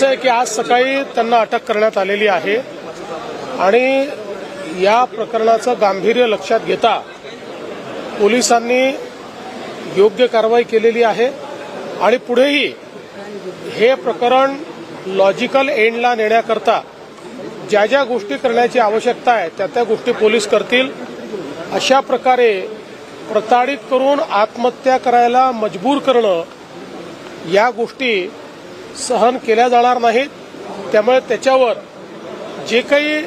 असं आहे की आज सकाळी त्यांना अटक करण्यात आलेली आहे. आणि या प्रकरणाचं गांभीर्य लक्षात घेता पोलिसांनी योग्य कारवाई केलेली आहे. आणि पुढेही हे प्रकरण लॉजिकल एंडला नेण्याकरता ज्या ज्या गोष्टी करण्याची आवश्यकता आहे त्या त्या गोष्टी पोलीस करतील. अशा प्रकारे प्रताडित करून आत्महत्या करायला मजबूर करणं या गोष्टी सहन केल्या जाणार नाहीत. त्यामुळे त्याच्यावर जे काही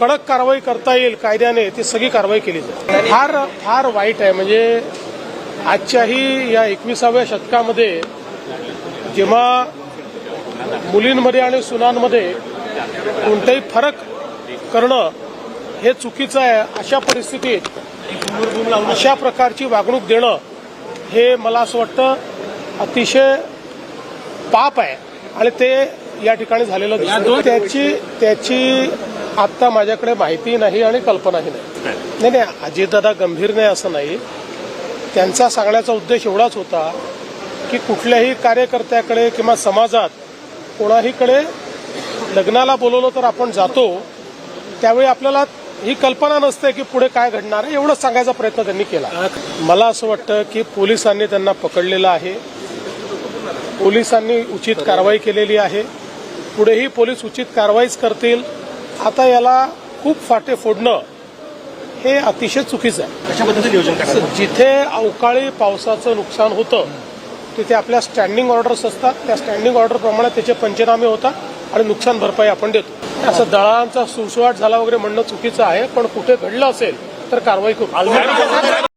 कडक कारवाई करता येईल कायद्याने ती सगळी कारवाई केली जाईल. फार फार वाईट आहे. म्हणजे आजच्याही या एकविसाव्या शतकामध्ये जेव्हा मुलींमध्ये आणि सुनांमध्ये कोणताही फरक करणं हे चुकीचं आहे अशा परिस्थितीत अशा प्रकारची वागणूक देणं हे मला असं वाटतं अतिशय पाप आहे. आणि ते या ठिकाणी झालेलं त्याची त्याची आत्ता माझ्याकडे माहिती नाही आणि कल्पनाही नाही. नाही. नाही अजितदादा गंभीर नाही असं नाही. त्यांचा सांगण्याचा उद्देश एवढाच होता की कुठल्याही कार्यकर्त्याकडे किंवा समाजात कोणाहीकडे लग्नाला बोलवलं तर आपण जातो त्यावेळी आपल्याला ही कल्पना नसते की पुढे काय घडणार आहे एवढंच सांगायचा प्रयत्न त्यांनी केला. मला असं वाटतं की पोलिसांनी त्यांना पकडलेलं आहे. पोलिसांनी उचित कारवाई केलेली आहे. पुढेही पोलीस उचित कारवाईच करतील. आता याला खूप फाटे फोडणं हे अतिशय चुकीचं आहे. जिथे अवकाळी पावसाचं नुकसान होतं तिथे आपल्या स्टँडिंग ऑर्डर्स असतात. त्या स्टँडिंग ऑर्डर प्रमाणे त्याचे पंचनामे होतात आणि नुकसान भरपाई आपण देतो. असं दळांचा सुळसुळाट झाला वगैरे म्हणणं चुकीचं आहे पण कुठे घडलं असेल तर कारवाई करू.